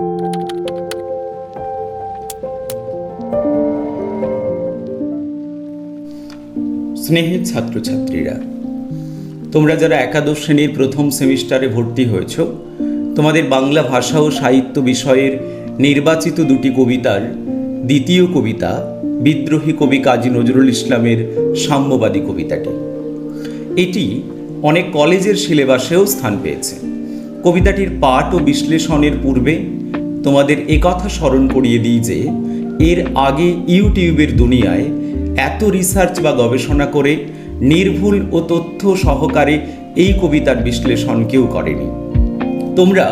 স্নেহের ছাত্রছাত্রীরা, তোমরা যারা একাদশ শ্রেণির প্রথম সেমিস্টারে ভর্তি হয়েছ, তোমাদের বাংলা ভাষা ও সাহিত্য বিষয়ের নির্বাচিত দুটি কবিতার দ্বিতীয় কবিতা বিদ্রোহী কবি কাজী নজরুল ইসলামের সাম্যবাদী কবিতাটি। এটি অনেক কলেজের সিলেবাসেও স্থান পেয়েছে। কবিতাটির পাঠ ও বিশ্লেষণের পূর্বে তোমাদের একথা স্মরণ করিয়ে দিই যে, এর আগে ইউটিউবের দুনিয়ায় এত রিসার্চ বা গবেষণা করে নির্ভুল ও তথ্য সহকারে এই কবিতার বিশ্লেষণ কেউ করেনি। তোমরা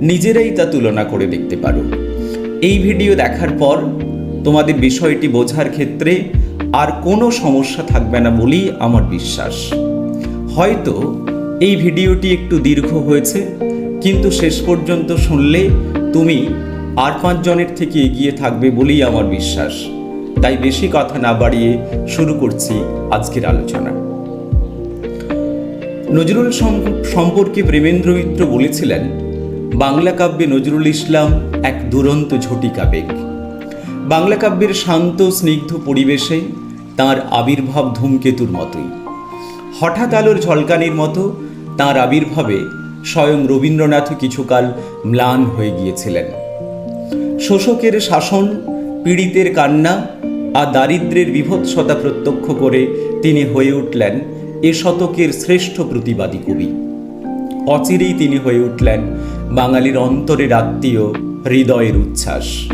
নিজেরাই তা তুলনা করে দেখতে পারো। এই ভিডিও দেখার পর তোমাদের বিষয়টি বোঝার ক্ষেত্রে আর কোনো সমস্যা থাকবে না বলেই আমার বিশ্বাস। হয়তো এই ভিডিওটি একটু দীর্ঘ হয়েছে কিন্তু শেষ পর্যন্ত শুনলে তুমি আর পাঁচজনের থেকে এগিয়ে থাকবে বলেই আমার বিশ্বাস। তাই বেশি কথা না বাড়িয়ে শুরু করছি আজকের আলোচনা। নজরুল সম- সম্পর্কে প্রেমেন্দ্র মিত্র বলেছিলেন, বাংলা কাব্যে নজরুল ইসলাম এক দুরন্ত ঝটিকা বেগ। বাংলা কাব্যের শান্ত, স্নিগ্ধ পরিবেশে তার আবির্ভাব ধূমকেতুর মতোই। হঠাৎ আলোর ঝলকানির মতো তার আবির্ভাবে স্বয়ং রবীন্দ্রনাথ কিছুকাল ম্লান হয়ে গিয়েছিলেন। শোষকের শাসন, পীড়িতের কান্না আর দারিদ্রের বিভৎসতা প্রত্যক্ষ করে তিনি হয়ে উঠলেন এ শতকের শ্রেষ্ঠ প্রতিবাদী কবি। অচিরেই তিনি হয়ে উঠলেন বাঙালির অন্তরের আত্মীয় হৃদয়ের উচ্ছ্বাস।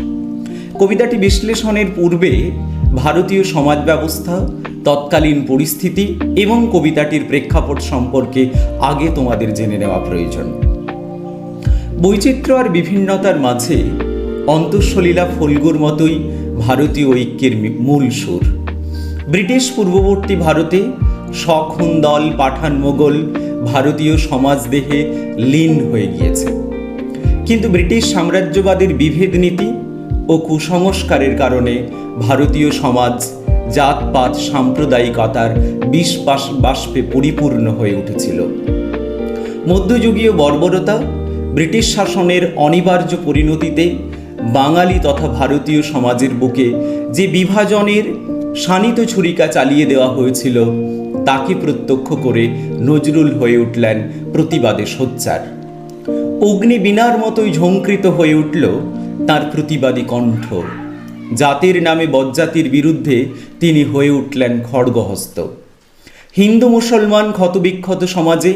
কবিতাটি বিশ্লেষণের পূর্বে ভারতীয় সমাজ ব্যবস্থা তৎকালীন পরিস্থিতি এবং কবিতাটির প্রেক্ষাপট সম্পর্কে আগে তোমাদের জেনে নেওয়া প্রয়োজন। বৈচিত্র্য আর বিভিন্নতার মাঝে অন্তঃসলীলা ফলগুর মতোই ভারতীয় ঐক্যের মূল সুর। ব্রিটিশ পূর্ববর্তী ভারতে সখন দল, পাঠান মোগল, ভারতীয় সমাজ দেহে লীন হয়ে গিয়েছে। কিন্তু ব্রিটিশ সাম্রাজ্যবাদের বিভেদ নীতি ও কুসংস্কারের কারণে ভারতীয় সমাজ জাতপাত সাম্প্রদায়িকতার বিষ বাষ্পে পরিপূর্ণ হয়ে উঠেছিল। মধ্যযুগীয় বর্বরতা, ব্রিটিশ শাসনের অনিবার্য পরিণতিতে বাঙালি তথা ভারতীয় সমাজের বুকে যে বিভাজনের শানিত ছুরিকা চালিয়ে দেওয়া হয়েছিল, তাকে প্রত্যক্ষ করে নজরুল হয়ে উঠলেন প্রতিবাদে সোচ্চার। অগ্নি বিনার মতোই ঝঙ্কৃত হয়ে উঠল তার প্রতিবাদী কণ্ঠ। জাতির নামে বজ্জাতির বিরুদ্ধে তিনি হয়ে উঠলেন খড়গহস্ত। হিন্দু মুসলমান ক্ষতবিক্ষত সমাজে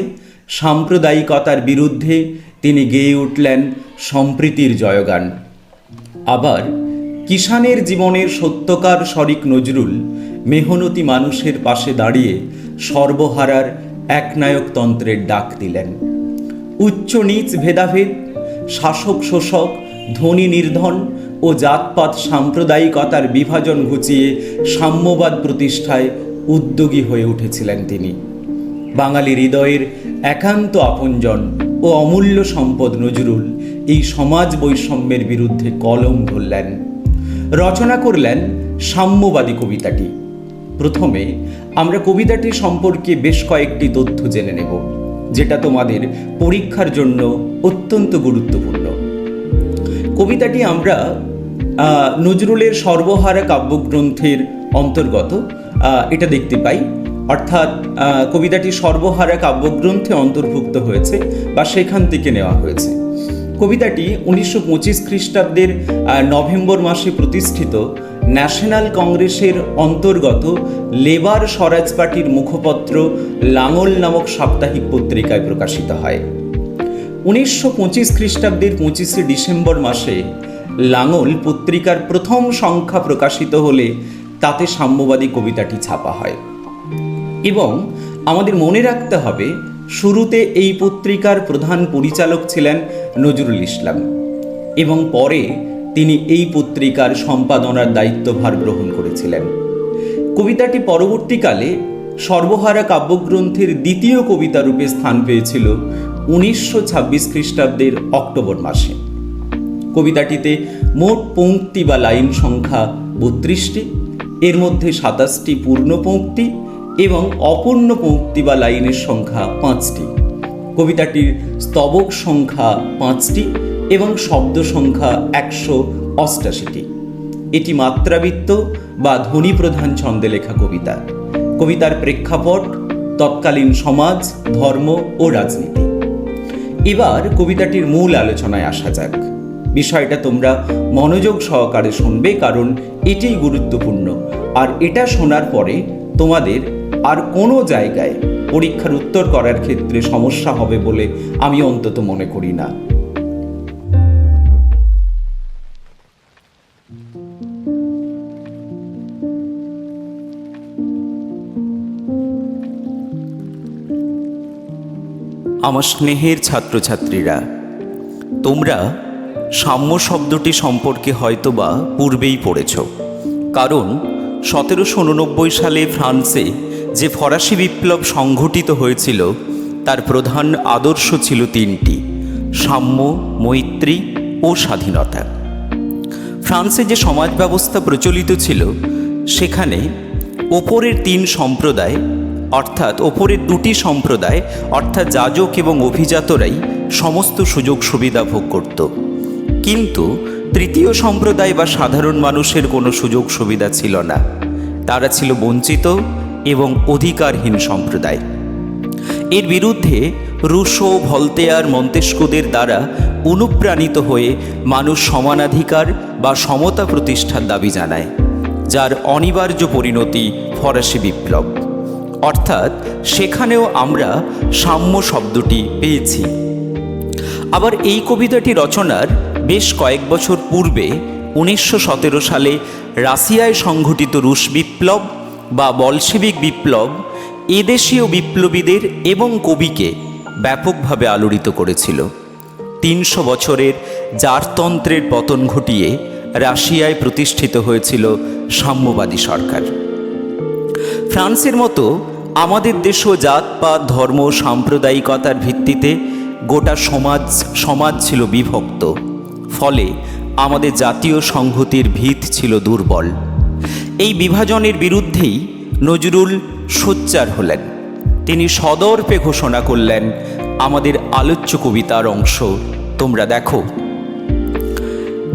সাম্প্রদায়িকতার বিরুদ্ধে তিনি গেয়ে উঠলেন সম্প্রীতির জয়গান। আবার কিষানের জীবনের সত্যকার শরিক নজরুল মেহনতি মানুষের পাশে দাঁড়িয়ে সর্বহারার একনায়কতন্ত্রের ডাক দিলেন। উচ্চ নীচ ভেদাভেদ, শাসক শোষক, ধনী নির্ধন ও জাতপাত সাম্প্রদায়িকতার বিভাজন ঘুচিয়ে সাম্যবাদ প্রতিষ্ঠায় উদ্যোগী হয়ে উঠেছিলেন তিনি। বাঙালি হৃদয়ের একান্ত আপনজন ও অমূল্য সম্পদ নজরুল এই সমাজ বৈষম্যের বিরুদ্ধে কলম ধরলেন। রচনা করলেন সাম্যবাদী কবিতাটি। প্রথমে আমরা কবিতাটি সম্পর্কে বেশ কয়েকটি তথ্য জেনে নেব, যেটা তোমাদের পরীক্ষার জন্য অত্যন্ত গুরুত্বপূর্ণ। কবিতাটি আমরা নজরুলের সর্বহারা কাব্যগ্রন্থের অন্তর্গত এটা দেখতে পাই। অর্থাৎ কবিতাটি সর্বহারা কাব্যগ্রন্থে অন্তর্ভুক্ত হয়েছে বা সেখান থেকে নেওয়া হয়েছে। কবিতাটি উনিশশো পঁচিশ খ্রিস্টাব্দের নভেম্বর মাসে প্রতিষ্ঠিত ন্যাশনাল কংগ্রেসের অন্তর্গত লেবার স্বরাজ পার্টির মুখপত্র লাঙল নামক সাপ্তাহিক পত্রিকায় প্রকাশিত হয়। উনিশশো পঁচিশ খ্রিস্টাব্দের পঁচিশে ডিসেম্বর মাসে লাঙল পত্রিকার প্রথম সংখ্যা প্রকাশিত হলে তাতে সাম্যবাদী কবিতাটি ছাপা হয়। এবং আমাদের মনে রাখতে হবে, শুরুতে এই পত্রিকার প্রধান পরিচালক ছিলেন নজরুল ইসলাম এবং পরে তিনি এই পত্রিকার সম্পাদনার দায়িত্বভার গ্রহণ করেছিলেন। কবিতাটি পরবর্তীকালে সর্বহারা কাব্যগ্রন্থের দ্বিতীয় কবিতা রূপে স্থান পেয়েছিল উনিশশো ছাব্বিশ খ্রিস্টাব্দের অক্টোবর মাসে। কবিতাটিতে মোট পংক্তি বা লাইন সংখ্যা বত্রিশটি। এর মধ্যে সাতাশটি পূর্ণ পংক্তি এবং অপূর্ণ পংক্তি বা লাইনের সংখ্যা পাঁচটি। কবিতাটির স্তবক সংখ্যা পাঁচটি এবং শব্দ সংখ্যা একশো অষ্টাশিটি। এটি মাত্রাবৃত্ত বা ধ্বনি প্রধান ছন্দে লেখা কবিতা। কবিতার প্রেক্ষাপট, তৎকালীন সমাজ, ধর্ম ও রাজনীতি। এবার কবিতাটির মূল আলোচনায় আসা যাক। বিষয়টা তোমরা মনোযোগ সহকারে শুনবে, কারণ এটাই গুরুত্বপূর্ণ। আর এটা শোনার পরে তোমাদের আর কোনো জায়গায় পরীক্ষার উত্তর করার ক্ষেত্রে সমস্যা হবে বলে আমি অন্তত মনে করি না। আমার স্নেহের ছাত্রছাত্রীরা, তোমরা সাম্য শব্দটি সম্পর্কে হয়তোবা পূর্বেই পড়েছ। কারণ সতেরোশো উননব্বই সালে ফ্রান্সে যে ফরাসি বিপ্লব সংঘটিত হয়েছিল, তার প্রধান আদর্শ ছিল তিনটি, সাম্য, মৈত্রী ও স্বাধীনতা। ফ্রান্সে যে সমাজ ব্যবস্থা প্রচলিত ছিল, সেখানে ওপরের তিন সম্প্রদায়, অর্থাৎ ওপরের দুটি সম্প্রদায়, অর্থাৎ যাজক এবং অভিজাতরাই সমস্ত সুযোগ সুবিধা ভোগ করত। কিন্তু তৃতীয় সম্প্রদায় বা সাধারণ মানুষের কোনো সুযোগ সুবিধা ছিল না। তারা ছিল বঞ্চিত এবং অধিকারহীন সম্প্রদায়। এর বিরুদ্ধে রুশো, ভলতেয়ার, মন্তেস্কুদের দ্বারা অনুপ্রাণিত হয়ে মানুষ সমানাধিকার বা সমতা প্রতিষ্ঠার দাবি জানায়, যার অনিবার্য পরিণতি ফরাসি বিপ্লব। অর্থাৎ সেখানেও আমরা সাম্য শব্দটি পেয়েছি। আবার এই কবিতাটি রচনার বেশ কয়েক বছর পূর্বে উনিশশো সতেরো সালে রাশিয়ায় সংঘটিত রুশ বিপ্লব বা বলশেবিক বিপ্লব এদেশীয় বিপ্লবীদের এবং কবিকে ব্যাপকভাবে আলোড়িত করেছিল। তিনশো বছরের জারতন্ত্রের পতন ঘটিয়ে রাশিয়ায় প্রতিষ্ঠিত হয়েছিল সাম্যবাদী সরকার। ফ্রান্সের মতো আমাদের দেশও জাতপাত ধর্ম, সাম্প্রদায়িকতার ভিত্তিতে গোটা সমাজ সমাজ ছিল বিভক্ত। ফলে আমাদের জাতীয় সংহতির ভিত ছিল দুর্বল। এই বিভাজনের বিরুদ্ধেই নজরুল সোচ্চার হলেন। তিনি সদর্পে ঘোষণা করলেন, আমাদের আলোচ্য কবিতার অংশ তোমরা দেখো।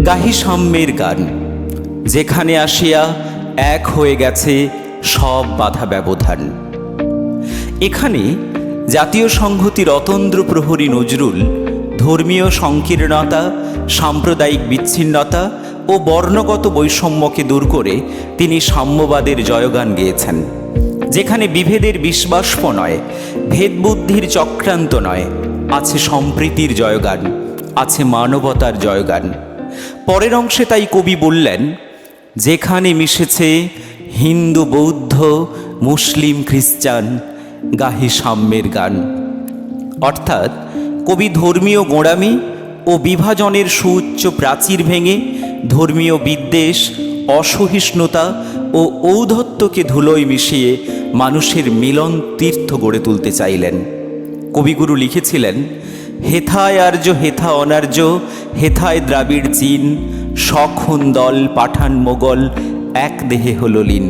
গাহি সাম্যের গান, যেখানে আসিয়া এক হয়ে গেছে সব বাধা ব্যবধান। এখানে জাতীয় সংহতির অতন্দ্র প্রহরী নজরুল ধর্মীয় সংকীর্ণতা, সাম্প্রদায়িক বিচ্ছিন্নতা ও বর্ণগত বৈষম্যকে দূর করে তিনি সাম্যবাদের জয়গান গেয়েছেন। যেখানে বিভেদের বিশ্বাস্প নয়, ভেদবুদ্ধির চক্রান্ত নয়, আছে সম্প্রীতির জয়গান, আছে মানবতার জয়গান। পরের অংশে তাই কবি বললেন, যেখানে মিশেছে হিন্দু, বৌদ্ধ, মুসলিম, খ্রিস্টান, গাহি সাম্যের গান। অর্থাৎ কবি ধর্মীয় গোঁড়ামি ও বিভাজনের সুউচ্চ প্রাচীর ভেঙে ধর্মীয় বিদ্বেষ, অসহিষ্ণুতা ও ঔদ্ধত্যকে ধুলোয় মিশিয়ে মানুষের মিলন তীর্থ গড়ে তুলতে চাইলেন। কবিগুরু লিখেছিলেন, হেথায় আর্য, হেথা অনার্য, হেথায় দ্রাবিড় চীন, সখন দল, পাঠান মোগল, এক দেহে হল লীন।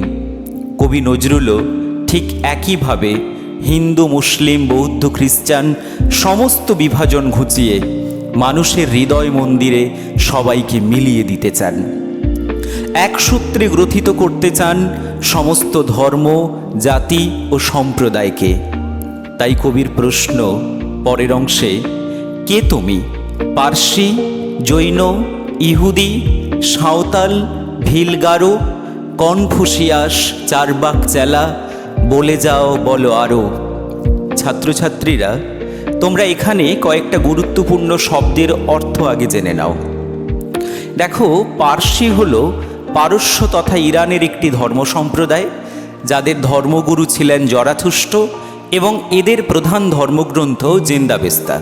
কবি নজরুলও ঠিক একইভাবে হিন্দু, মুসলিম, বৌদ্ধ, খ্রিস্টান সমস্ত বিভাজন ঘুচিয়ে মানুষের হৃদয় মন্দিরে সবাইকে মিলিয়ে দিতে চান। এক সূত্রে গ্রথিত করতে চান সমস্ত ধর্ম, জাতি ও সম্প্রদায়কে। তাই কবির প্রশ্ন পরের অংশে, কে তুমি? পার্সি, জৈন, ইহুদি, সাঁওতাল, ভিলগারো, কনফুসিয়াস চারবাক চেলা বলে যাও, বলো আরও ছাত্রছাত্রীরা, তোমরা এখানে কয়েকটা গুরুত্বপূর্ণ শব্দের অর্থ আগে জেনে নাও। দেখো, পার্সি হল পারস্য তথা ইরানের একটি ধর্ম সম্প্রদায়, যাদের ধর্মগুরু ছিলেন জরাথুষ্ট এবং এদের প্রধান ধর্মগ্রন্থ জেন্দাবেস্তা।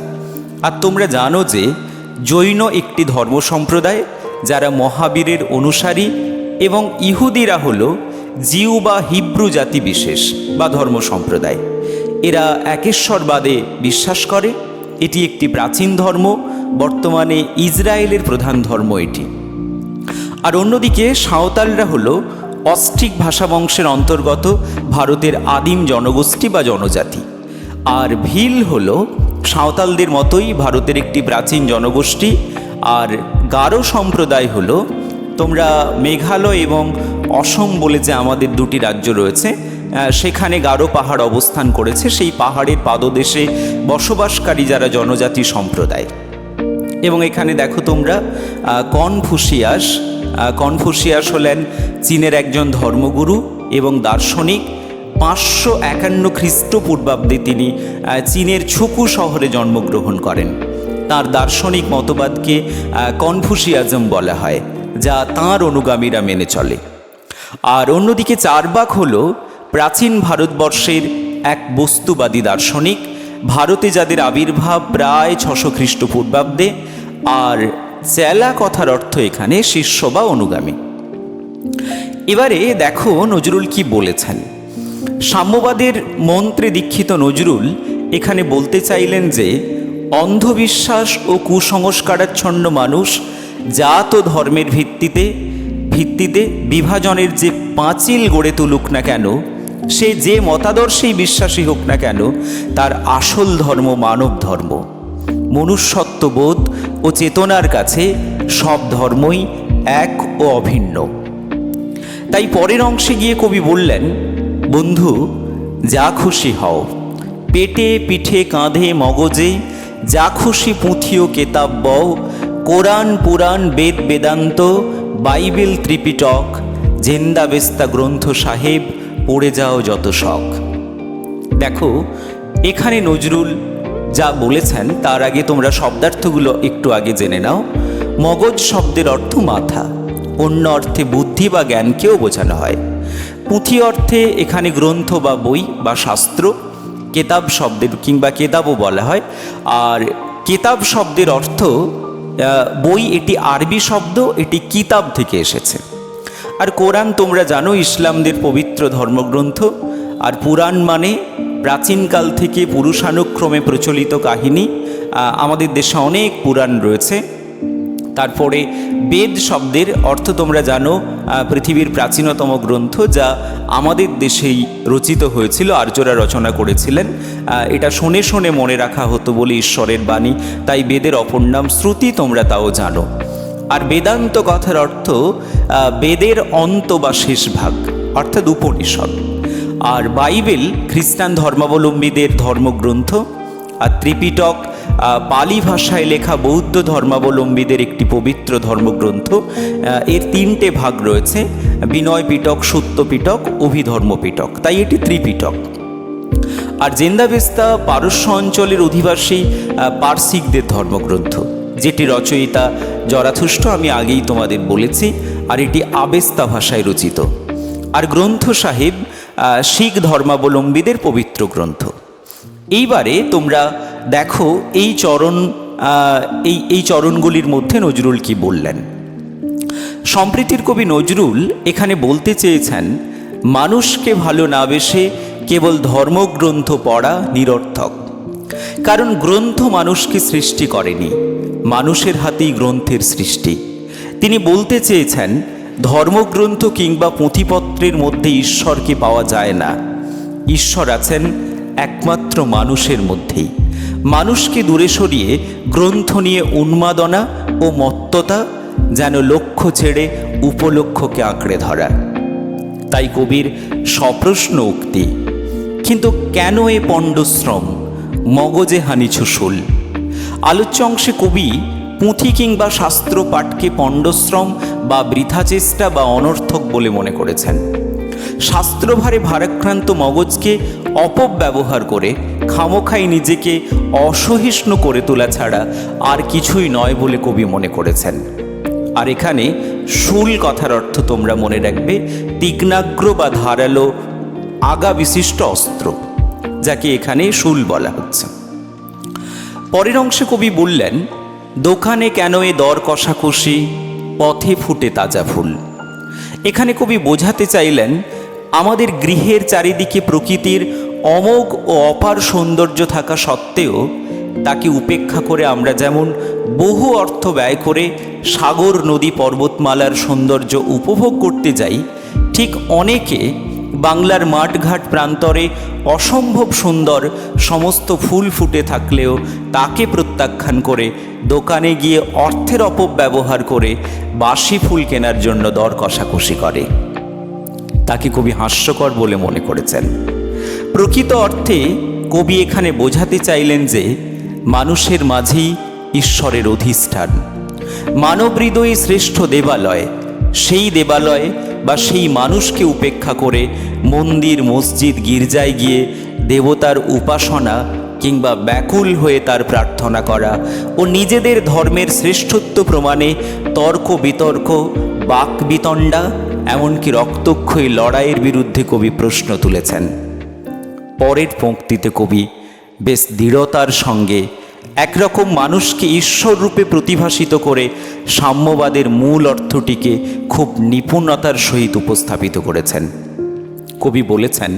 আর তোমরা জানো যে, জৈন একটি ধর্ম সম্প্রদায়, যারা মহাবীরের অনুসারী এবং ইহুদিরা হল জিউ বা হিব্রু জাতি বিশেষ বা ধর্ম সম্প্রদায়। এরা একেশ্বরবাদে বিশ্বাস করে, এটি একটি প্রাচীন ধর্ম, বর্তমানে ইসরায়েলের প্রধান ধর্ম এটি। আর অন্যদিকে সাঁওতালরা হলো অস্ট্রিক ভাষা বংশের অন্তর্গত ভারতের আদিম জনগোষ্ঠী বা জনজাতি। আর ভিল হল সাঁওতালদের মতোই ভারতের একটি প্রাচীন জনগোষ্ঠী, আর গারো সম্প্রদায় হলো তোমরা মেঘালয় এবং অসম বলে যে আমাদের দুটি রাজ্য রয়েছে সেখানে গারো পাহাড় অবস্থান করেছে। সেই পাহাড়ের পাদদেশে বসবাসকারী যারা জনজাতি সম্প্রদায়। এবং এখানে দেখো তোমরা কনফুসিয়াস কনফুসিয়াস হলেন চীনের একজন ধর্মগুরু এবং দার্শনিক। পাঁচশো একান্ন খ্রিস্টপূর্বাব্দে তিনি চীনের ছুকু শহরে জন্মগ্রহণ করেন। তার দার্শনিক মতবাদকে কনফুসিয়াজম বলা হয়। যা তাঁর অনুগামীরা মেনে চলে। আর অন্যদিকে চারবাক হল প্রাচীন ভারতবর্ষের এক বস্তুবাদী দার্শনিক, ভারতে যাদের আবির্ভাব প্রায় ছশো খ্রিস্টপূর্বাব্দে, আর চেলা কথার অর্থ এখানে শিষ্য বা অনুগামী। এবারে দেখো নজরুল কি বলেছেন। সাম্যবাদের মন্ত্রে দীক্ষিত নজরুল এখানে বলতে চাইলেন যে, অন্ধবিশ্বাস ও কুসংস্কারাচ্ছন্ন মানুষ জাত ও ধর্মের ভিত্তিতে ভিত্তিতে বিভাজনের যে পাঁচিল গড়ে তুলুক না কেন, সে যে মতাদর্শেই বিশ্বাসী হোক না কেন, তার আসল ধর্ম মানব ধর্ম। মনুষ্যত্ববোধ ও চেতনার কাছে সব ধর্মই এক ও অভিন্ন। তাই পরের অংশে গিয়ে কবি বললেন, বন্ধু, যা খুশি হও। পেটে পিঠে কাঁধে মগজে যা খুশি পুঁথিও কেতাব বও Quran, Purana, Veda, Vedanta, Bible, Tripitaka Zendavesta Granth Sahib, পড়ে যাও যত শখ। দেখো, এখানে নজরুল যা বলেছেন, তার আগে তোমরা শব্দার্থগুলো একটু আগে জেনে নাও। মগজ শব্দের অর্থ মাথা, অন্য অর্থে বুদ্ধি বা জ্ঞানকেও বোঝানো হয়। পুঁথি অর্থে এখানে গ্রন্থ বা বই বা শাস্ত্র, কেতাব শব্দের কিংবা কেতাবও বলা হয়। আর কেতাব শব্দের অর্থ বই, এটি আরবি শব্দ, এটি কিতাব থেকে এসেছে। আর কোরআন তোমরা জানো, ইসলামদের পবিত্র ধর্মগ্রন্থ। আর পুরাণ মানে প্রাচীনকাল থেকে পুরুষানুক্রমে প্রচলিত কাহিনী। আমাদের দেশে অনেক পুরাণ রয়েছে। তারপরে বেদ শব্দের অর্থ তোমরা জানো পৃথিবীর প্রাচীনতম গ্রন্থ যা আমাদের দেশেই রচিত হয়েছিল, আর্যরা রচনা করেছিলেন। এটা শুনে শুনে মনে রাখা হতো বলে ঈশ্বরের বাণী, তাই বেদের অপর নাম শ্রুতি তোমরা তাও জানো। আর বেদান্ত কথার অর্থ বেদের অন্ত বা শেষ ভাগ, অর্থাৎ উপনিষদ। আর বাইবেল খ্রিস্টান ধর্মাবলম্বীদের ধর্মগ্রন্থ, আর ত্রিপিটক পালি ভাষায় লেখা বৌদ্ধ ধর্মাবলম্বীদের একটি পবিত্র ধর্মগ্রন্থ এর তিনটে ভাগ রয়েছে, বিনয় পিটক, সত্য অভিধর্ম পিটক। তাই এটি ত্রিপিটক। আর জেন্দাবেস্তা পারস্য অঞ্চলের অধিবাসী পার্সিকদের ধর্মগ্রন্থ, যেটি রচয়িতা জরাথুষ্ট, আমি আগেই তোমাদের বলেছি, আর এটি আবেস্তা ভাষায় রচিত। আর গ্রন্থ সাহেব শিখ ধর্মাবলম্বীদের পবিত্র গ্রন্থ। এইবারে তোমরা দেখো, এই চরণ এই এই চরণগুলির মধ্যে নজরুল কি বললেন? সম্প্রীতির কবি নজরুল এখানে বলতে চেয়েছেন, মানুষকে ভালো না বেসে কেবল ধর্মগ্রন্থ পড়া নিরর্থক। কারণ গ্রন্থ মানুষকে সৃষ্টি করেনি, মানুষের হাতেই গ্রন্থের সৃষ্টি। তিনি বলতে চেয়েছেন, ধর্মগ্রন্থ কিংবা পুঁথিপত্রের মধ্যে ঈশ্বরকে পাওয়া যায় না। ঈশ্বর আছেন একমাত্র মানুষের মধ্যেই। মানুষকে দূরে সরিয়ে গ্রন্থ নিয়ে উন্মাদনা ও মত্ততা যেন লক্ষ্য ছেড়ে উপলক্ষকে আঁকড়ে ধরা। তাই কবির সপ্রশ্ন উক্তি, কিন্তু কেন এ পণ্ডশ্রম? মগজে হানিছ শুল। আলোচ্য অংশে কবি, পুঁথি কিংবা শাস্ত্র পাঠকে পণ্ডশ্রম বা বৃথা চেষ্টা বা অনর্থক বলে মনে করেছেন। শাস্ত্রভারে ভারাক্রান্ত মগজকে অপব্যবহার করে খামোখাই নিজেকে অসহিষ্ণু করে তোলা ছাড়া আর কিছুই নয় বলে কবি মনে করেছেন। আর এখানে শুল কথার অর্থ তোমরা মনে রাখবে, তীক্ষ্ণাগ্র বা ধারালো আগা বিশিষ্ট অস্ত্র, যাকে এখানে শুল বলা হচ্ছে। পরের অংশে কবি বললেন, দোকানে কেন এ দর কষাকষি, পথে ফুটে তাজা ফুল? এখানে কবি বোঝাতে চাইলেন, আমাদের গৃহের চারিদিকে প্রকৃতির অমোঘ ও অপার সৌন্দর্য থাকা সত্ত্বেও তাকে উপেক্ষা করে আমরা যেমন বহু অর্থ ব্যয় করে সাগর নদী পর্বতমালার সৌন্দর্য উপভোগ করতে যাই, ঠিক অনেকে বাংলার মাঠঘাট প্রান্তরে অসম্ভব সুন্দর সমস্ত ফুল ফুটে থাকলেও তাকে প্রত্যাখ্যান করে দোকানে গিয়ে অর্থের অপব্যবহার করে বাসি ফুল কেনার জন্য দর কষাকষি করে। তাকে কবি হাস্যকর বলে মনে করেছেন। প্রকৃত অর্থে কবি এখানে বোঝাতে চাইলেন যে মানুষের মাঝেই ঈশ্বরের অধিষ্ঠান। মানব হৃদয়ে শ্রেষ্ঠ দেবালয়, সেই দেবালয় বা সেই মানুষকে উপেক্ষা করে মন্দির, মসজিদ, গির্জায় গিয়ে দেবতার উপাসনা কিংবা ব্যাকুল হয়ে তার প্রার্থনা করা ও নিজেদের ধর্মের শ্রেষ্ঠত্ব প্রমাণে তর্ক বিতর্ক বাক বিতণ্ডা এমনকি রক্তক্ষয়ী লড়াইয়ের বিরুদ্ধে কবি প্রশ্ন তুলেছেন। পরের পঙ্ক্তিতে কবি, বেশ দৃঢ়তার সঙ্গে একরকম মানুষকে ঈশ্বর রূপে প্রতিভাসিত করে সাম্যবাদের মূল অর্থটিকে খুব নিপুণতার সহিত উপস্থাপিত করেছেন। কবি বলেছেন,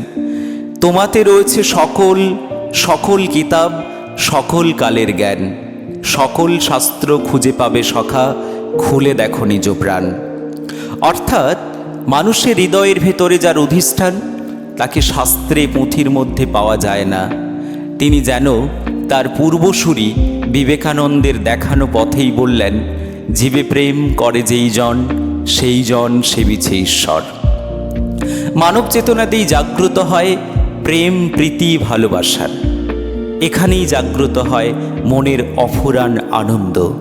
তোমাতে রয়েছে সকল সকল কিতাব, সকল কালের জ্ঞান, সকল শাস্ত্র খুঁজে পাবে সখা, খুলে দেখো নিজ প্রাণ। অর্থাৎ মানুষের হৃদয়ের ভেতরে যার অধিষ্ঠান তাকে শাস্ত্রে পুঁথির মধ্যে পাওয়া যায় না। তিনি যেন তার পূর্বসূরি বিবেকানন্দের দেখানো পথেই বললেন, জীবে প্রেম করে যেই জন, সেই জন সেবিছে ঈশ্বর। মানব চেতনাতেই জাগ্রত হয় প্রেম, প্রীতি ভালোবাসার এখানেই জাগ্রত হয় মনের অফুরান আনন্দ।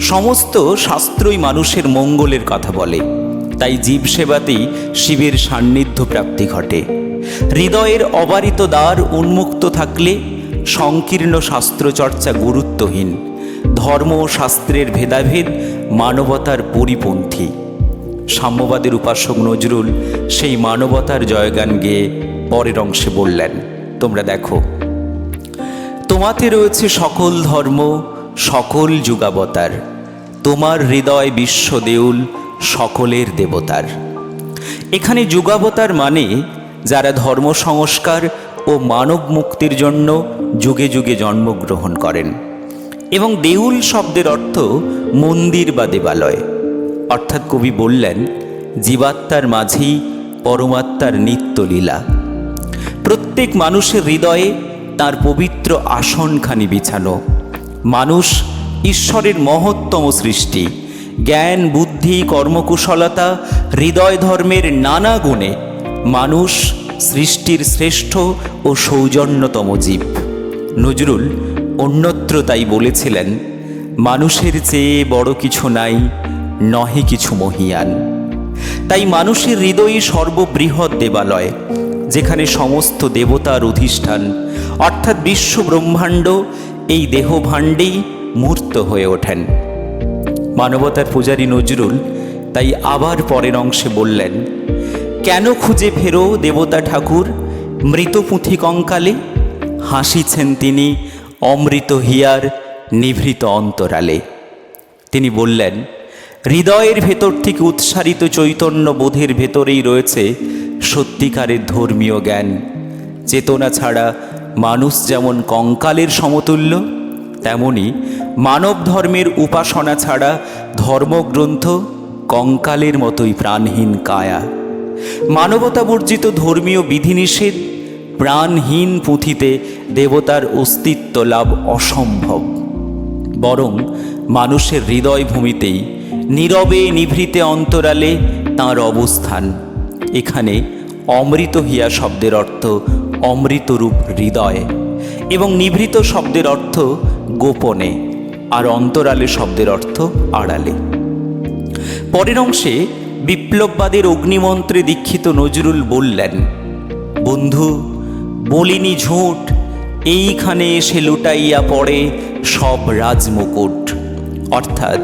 সমস্ত শাস্ত্রই মানুষের মঙ্গলের কথা বলে। তাই জীব সেবাতেই শিবের সান্নিধ্য প্রাপ্তি ঘটে। হৃদয়ের অবারিত দ্বার উন্মুক্ত থাকলে সংকীর্ণ শাস্ত্রচর্চা গুরুত্বহীন। ধর্ম শাস্ত্রের ভেদাভেদ মানবতার পরিপন্থী। সাম্যবাদের উপাসক নজরুল সেই মানবতার জয়গান গেয়ে পরের অংশে বললেন, তোমরা দেখো, তোমাতে রয়েছে সকল ধর্ম, সকল যুগাবতার। তোমার হৃদয় বিশ্ব দেউল, সকলের দেবতার। এখানে যুগাবতার মানে যারা ধর্ম সংস্কার ও মানব মুক্তির জন্য যুগে যুগে জন্মগ্রহণ করেন। এবং দেউল শব্দের অর্থ মন্দির বা দেবালয়। অর্থাৎ কবি বললেন, জীবাত্মার মাঝেই পরমাত্মার নিত্যলীলা। প্রত্যেক মানুষের হৃদয়ে তার পবিত্র আসনখানি বিছানো। মানুষ ঈশ্বরের মহত্তম সৃষ্টি। জ্ঞান, বুদ্ধি, কর্মকুশলতা হৃদয় ধর্মের নানা গুণে মানুষ সৃষ্টির শ্রেষ্ঠ ও সৌজন্যতম জীব। নজরুল অন্যত্র তাই বলেছিলেন, মানুষের চেয়ে বড় কিছু নাই, নহে কিছু মহিয়ান। তাই মানুষের হৃদয়ই সর্ববৃহৎ দেবালয়, যেখানে সমস্ত দেবতার অধিষ্ঠান, অর্থাৎ বিশ্ব ব্রহ্মাণ্ড, এই দেহভাণ্ডেই মূর্ত হয়ে ওঠেন। মানবতার পূজারী নজরুল তাই আবার পরের অংশে বললেন কেন খুঁজে ফেরো দেবতা ঠাকুর? মৃত পুঁথি কঙ্কালে হাসিছেন তিনি অমৃত হিয়ার নিভৃত অন্তরালে। তিনি বললেন, হৃদয়ের ভেতর থেকে উৎসারিত চৈতন্য বোধের ভেতরেই রয়েছে সত্যিকারের ধর্মীয় জ্ঞান। চেতনা ছাড়া মানুষ যেমন কঙ্কালের সমতুল্য, তেমনি মানব ধর্মের উপাসনা ছাড়া ধর্মগ্রন্থ কঙ্কালের মতোই প্রাণহীন কায়া। মানবতা বর্জিত ধর্মীয় বিধিনিষেধ প্রাণহীন পুঁথিতে দেবতার অস্তিত্ব লাভ অসম্ভব। বরং মানুষের হৃদয় ভূমিতেই নীরবে নিভৃতে অন্তরালে তাঁর অবস্থান। এখানে অমৃত হিয়া শব্দের অর্থ অমৃতরূপ হৃদয় এবং নিভৃত শব্দের অর্থ গোপনে আর অন্তরালে শব্দের অর্থ আড়ালে। পরের অংশে বিপ্লববাদের অগ্নিমন্ত্রে দীক্ষিত নজরুল বললেন, বন্ধু, বলিনি ঝুট, এইখানে এসে লুটাইয়া পড়ে সব রাজমুকুট। অর্থাৎ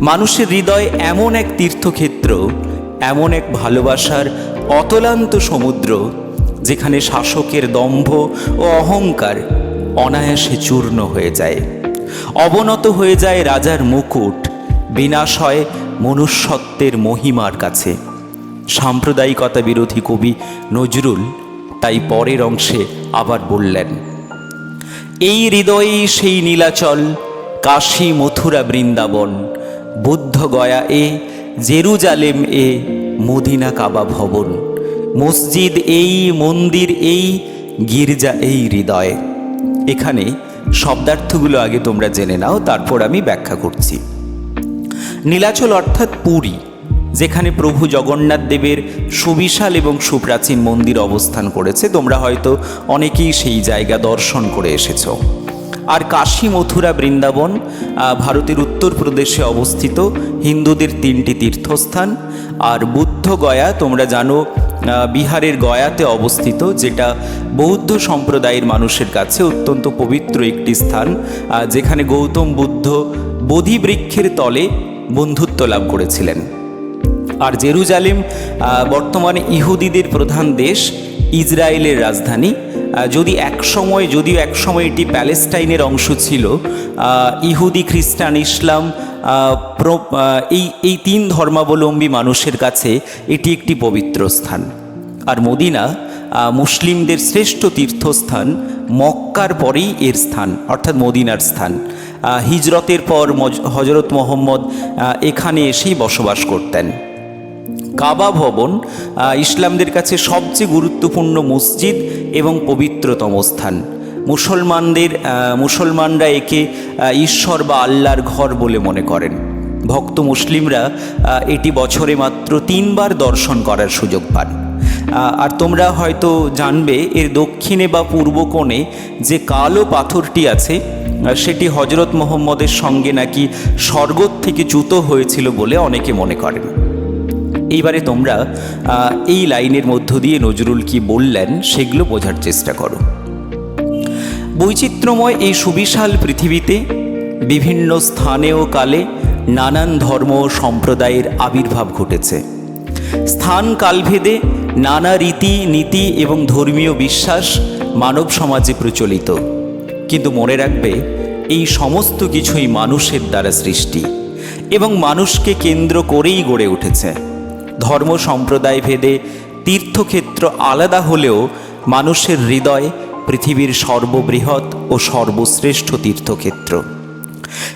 মানুষের হৃদয় এমন এক তীর্থক্ষেত্র, এমন এক ভালোবাসার অতলান্ত সমুদ্র, যেখানে শাসকের দম্ভ ও অহংকার অনায়াসে চূর্ণ হয়ে যায়। অবনত হয়ে যায় রাজার মুকুট বিনাশ হয় মনুষ্যত্বের মহিমার কাছে। সাম্প্রদায়িকতা বিরোধী কবি নজরুল তাই পরের অংশে আবার বললেন, এই হৃদয়ে সেই নীলাচল, কাশী মথুরা বৃন্দাবন, বুদ্ধ গয়া এ, জেরুজালেম এ, মদিনা কাবা ভবন, মসজিদ এই, মন্দির এই, গির্জা এই হৃদয়। এখানে শব্দার্থগুলো আগে তোমরা জেনে নাও, তারপর আমি ব্যাখ্যা করছি। নীলাচল অর্থাৎ পুরী, যেখানে প্রভু জগন্নাথ দেবের সুবিশাল এবং সুপ্রাচীন মন্দির অবস্থান করেছে। তোমরা হয়তো অনেকেই সেই জায়গা দর্শন করে এসেছ। আর কাশী মথুরা বৃন্দাবন ভারতের উত্তরপ্রদেশে অবস্থিত হিন্দুদের তিনটি তীর্থস্থান। আর বুদ্ধ গয়া, তোমরা জানো বিহারের গয়াতে অবস্থিত, যেটা বৌদ্ধ সম্প্রদায়ের মানুষের কাছে অত্যন্ত পবিত্র একটি স্থান। যেখানে গৌতম বুদ্ধ বোধি বৃক্ষের তলে বন্ধুত্ব লাভ করেছিলেন। আর জেরুজালেম বর্তমানে ইহুদিদের প্রধান দেশ, ইসরায়েলের রাজধানী। যদি এক সময়, যদিও এক সময় এটি প্যালেস্টাইনের অংশ ছিল ইহুদি, খ্রিস্টান, ইসলাম এই এই তিন ধর্মাবলম্বী মানুষের কাছে এটি একটি পবিত্র স্থান। আর মদিনা মুসলিমদের শ্রেষ্ঠ তীর্থস্থান মক্কার পরেই এর স্থান, অর্থাৎ মদিনার স্থান। হিজরতের পর হজরত মোহাম্মদ এখানে এসেই বসবাস করতেন। কাবা ভবন ইসলামদের কাছে সবচেয়ে গুরুত্বপূর্ণ মসজিদ এবং পবিত্রতম স্থান। মুসলমানদের মুসলমানরা একে ঈশ্বর বা আল্লাহর ঘর বলে মনে করেন। ভক্ত মুসলিমরা এটি বছরে মাত্র তিনবার দর্শন করার সুযোগ পান। আর তোমরা হয়তো জানবে এর দক্ষিণে বা পূর্ব কোণে যে কালো পাথরটি আছে সেটি হজরত মোহাম্মদের সঙ্গে নাকি স্বর্গ থেকে চ্যুত হয়েছিল বলে অনেকে মনে করেন। এইবারে তোমরা এই লাইনের মধ্য দিয়ে নজরুল কি বললেন সেগুলো বোঝার চেষ্টা করো। বৈচিত্র্যময় এই সুবিশাল পৃথিবীতে বিভিন্ন স্থানে ও কালে নানান ধর্ম সম্প্রদায়ের আবির্ভাব ঘটেছে। স্থান কালভেদে নানা রীতি, নীতি এবং ধর্মীয় বিশ্বাস মানব সমাজে প্রচলিত। কিন্তু মনে রাখবে, এই সমস্ত কিছুই মানুষের দ্বারা সৃষ্টি এবং মানুষকে কেন্দ্র করেই গড়ে উঠেছে। ধর্ম সম্প্রদায় ভেদে তীর্থক্ষেত্র আলাদা হলেও মানুষের হৃদয় পৃথিবীর সর্ববৃহৎ ও সর্বশ্রেষ্ঠ তীর্থক্ষেত্র,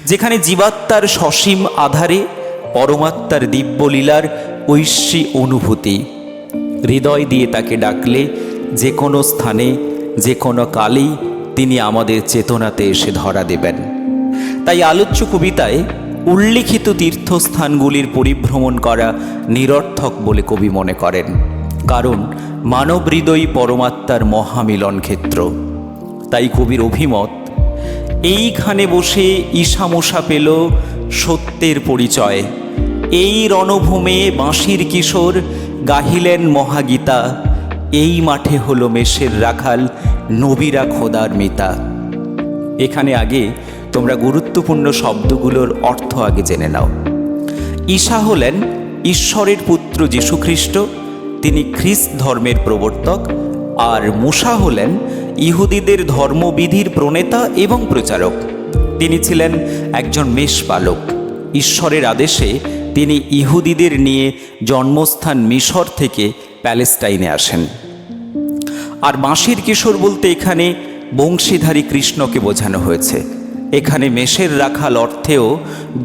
যেখানে জীবাত্মার সসীম আধারে পরমাত্মার দিব্যলীলার ঐশ্বী অনুভূতি হৃদয় দিয়ে তাকে ডাকলে যে কোনো স্থানে, যে কোনো কালেই তিনি আমাদের চেতনাতে এসে ধরা দেবেন। তাই আলোচ্য কবিতায় উল্লিখিত তীর্থস্থানগুলির পরিভ্রমণ করা নিরর্থক বলে কবি মনে করেন। কারণ মানব হৃদয় পরমাত্মার মহামিলন ক্ষেত্র। তাই কবির অভিমত, এইখানে বসে ঈশামশা পেল সত্যের পরিচয়। এই রণভূমে বাঁশির কিশোর গাহিলেন মহাগীতা, এই মাঠে হলো মেষের রাখাল, নবীরা খোদার মিতা। এখানে আগে তোমরা গুরুত্বপূর্ণ শব্দগুলোর অর্থ আগে জেনে নাও। ঈশা হলেন ঈশ্বরের পুত্র যীশুখ্রিস্ট তিনি খ্রিস্ট ধর্মের প্রবর্তক, আর মুসা হলেন ইহুদিদের ধর্মবিধির প্রণেতা এবং প্রচারক। তিনি ছিলেন একজন মেষপালক। ঈশ্বরের আদেশে তিনি ইহুদিদের নিয়ে জন্মস্থান মিশর থেকে প্যালেস্টাইনে আসেন। আর বাঁশির কিশোর বলতে এখানে বংশীধারী কৃষ্ণকে বোঝানো হয়েছে। এখানে মেষের রাখাল অর্থেও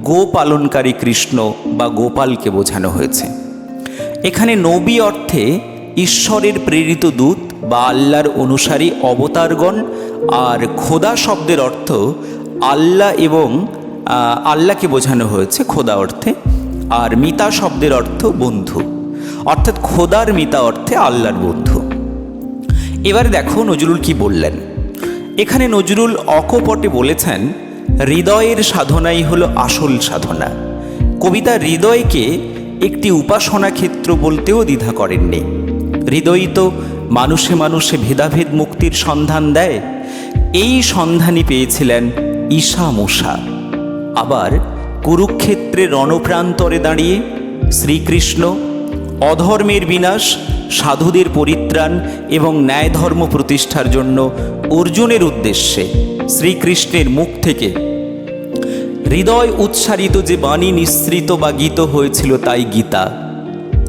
গো পালনকারী কৃষ্ণ বা গোপালকে বোঝানো হয়েছে। এখানে নবী অর্থে ঈশ্বরের প্রেরিত দূত বা আল্লাহর অনুসারী অবতারগণ আর খোদা শব্দের অর্থ আল্লাহ এবং আল্লাহকে বোঝানো হয়েছে। খোদা অর্থে আর মিতা শব্দের অর্থ বন্ধু। অর্থাৎ খোদার মিতা অর্থে আল্লাহর বন্ধু। এবারে দেখো নজরুল কি বললেন। এখানে নজরুল অকপটে বলেছেন, হৃদয়ের সাধনাই হলো আসল সাধনা। কবিতা হৃদয়কে একটি উপাসনা ক্ষেত্র বলতেও দ্বিধা করেননি। হৃদয়ই তো মানুষে মানুষে ভেদাভেদ মুক্তির সন্ধান দেয়। এই সন্ধানই পেয়েছিলেন ঈশা মূষা আবার কুরুক্ষেত্রে রণপ্রান্তরে দাঁড়িয়ে শ্রীকৃষ্ণ, অধর্মের বিনাশ, সাধুদের পরিত্রাণ এবং ন্যায় ধর্ম প্রতিষ্ঠার জন্য অর্জুনের উদ্দেশ্যে শ্রীকৃষ্ণের মুখ থেকে হৃদয় উচ্চারিত যে বাণী নিঃসৃত বা গীত হয়েছিল তাই গীতা।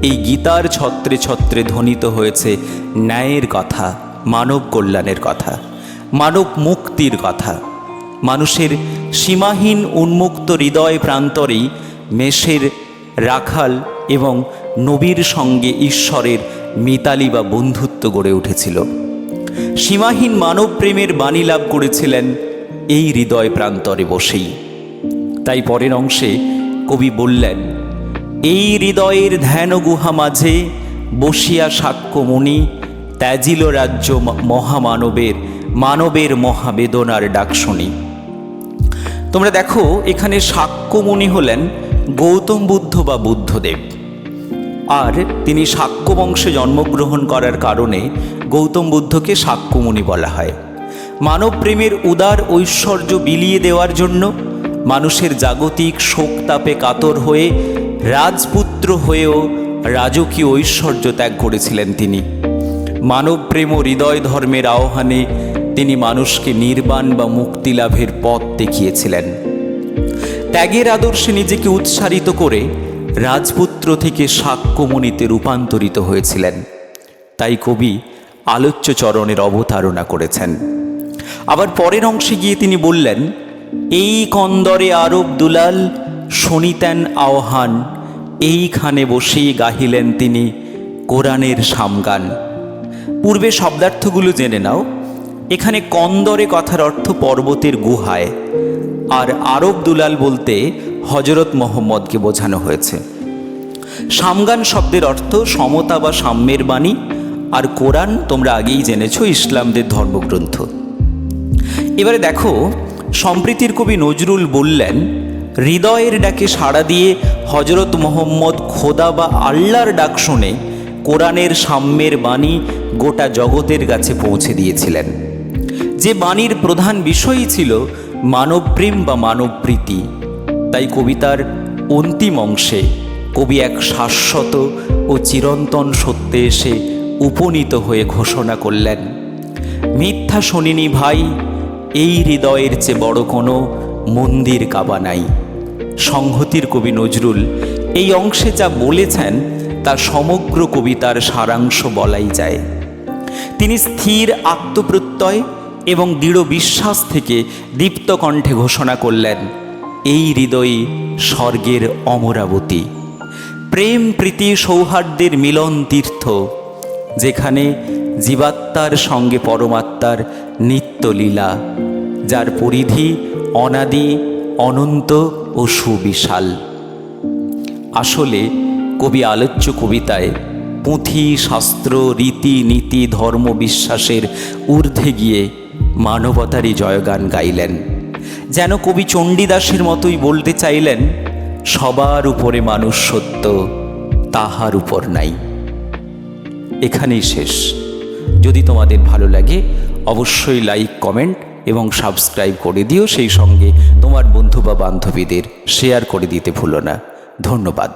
এই গীতার ছত্রে ছত্রে ধ্বনিত হয়েছে ন্যায়ের কথা, মানব কল্যাণের কথা, মানব মুক্তির কথা। মানুষের সীমাহীন উন্মুক্ত হৃদয় প্রান্তরেই মেষের রাখাল এবং নবীর সঙ্গে ঈশ্বরের মিতালি বা বন্ধুত্ব গড়ে উঠেছিল। সীমাহীন মানব প্রেমের বাণী লাভ করেছিলেন এই হৃদয় প্রান্তরে বসেই। তাই পরের অংশে কবি বললেন, এই হৃদয়ের ধ্যান গুহা মাঝে বসিয়া সাক্ষ্যমণি ত্যাজিল রাজ্য মহামানবের, মানবের মহাবেদনার ডাক শুনি। তোমরা দেখো, এখানে সাক্ষ্যমণি হলেন গৌতম বুদ্ধ বা বুদ্ধদেব। আর তিনি শাক্য বংশে জন্মগ্রহণ করার কারণে গৌতম বুদ্ধকে শাক্যমুনি বলা হয়। মানব প্রেমের উদার ঐশ্বর্য বিলিয়ে দেওয়ার জন্য মানুষের জাগতিক শোক তাপে কাতর হয়ে রাজপুত্র হয়েও রাজকীয় ঐশ্বর্য ত্যাগ করেছিলেন তিনি। মানব প্রেম ও হৃদয় ধর্মের আহ্বানে তিনি মানুষকে নির্বাণ বা মুক্তি লাভের পথ দেখিয়েছিলেন। ত্যাগের আদর্শে নিজেকে উৎসারিত করে রাজপুত্র থেকে সাক্ষ্যমণিতে রূপান্তরিত হয়েছিলেন। তাই কবি আলোচ্য চরণের অবতারণা করেছেন। আবার পরের অংশে গিয়ে তিনি বললেন, এই কন্দরে আরব দুলাল শুনিতেন আহ্বান, এইখানে বসেই গাহিলেন তিনি কোরআনের সামগান। পূর্বে শব্দার্থগুলো জেনে নাও। এখানে কন্দরে কথার অর্থ পর্বতের গুহায়, আর আরব দুলাল বলতে হজরত মোহাম্মদকে বোঝানো হয়েছে। সামগান শব্দের অর্থ সমতা বা সাম্যের বাণী, আর কোরআন তোমরা আগেই জেনেছো ইসলামদের ধর্মগ্রন্থ। এবারে দেখো, সম্প্রীতির কবি নজরুল বললেন, হৃদয়ের ডাকে সাড়া দিয়ে হজরত মোহাম্মদ খোদা বা আল্লাহর ডাক শুনে কোরআনের সাম্যের বাণী গোটা জগতের কাছে পৌঁছে দিয়েছিলেন। যে বাণীর প্রধান বিষয়ই ছিল মানবপ্রেম বা মানবপ্রীতি। তাই কবিতার অন্তিম অংশে কবি এক শাশ্বত ও চিরন্তন সত্যে এসে উপনীত হয়ে ঘোষণা করলেন, মিথ্যা শুনিনি ভাই, এই হৃদয়ের চেয়ে বড় কোনো মন্দির কাবা নাই। সংহতির কবি নজরুল এই অংশে যা বলেছেন তা সমগ্র কবিতার সারাংশ বলাই যায়। তিনি স্থির আত্মপ্রত্যয় এবং দৃঢ় বিশ্বাস থেকে দীপ্ত কণ্ঠে ঘোষণা করলেন, এই হৃদয়ে স্বর্গের অমরাবতী। প্রেম, প্রীতি, সৌহার্দ্যের মিলন তীর্থ, যেখানে জীবাত্মার সঙ্গে পরমাত্মার নিত্যলীলা যার পরিধি অনাদি, অনন্ত ও সুবিশাল। আসলে কবি আলোচ্য কবিতায় পুঁথি, শাস্ত্র, রীতি, নীতি, ধর্ম, বিশ্বাসের ঊর্ধ্বে গিয়ে মানবতারই জয়গান গাইলেন। যেন কবি চণ্ডীদাসের মতোই বলতে চাইলেন, সবার উপরে মানুষ সত্য, তাহার উপর নাই। এখানেই শেষ। যদি তোমাদের ভালো লাগে, অবশ্যই লাইক কমেন্ট এবং সাবস্ক্রাইব করে দিও, সেই সঙ্গে তোমার বন্ধু বা বান্ধবীদের শেয়ার করে দিতে ভুলো না। ধন্যবাদ।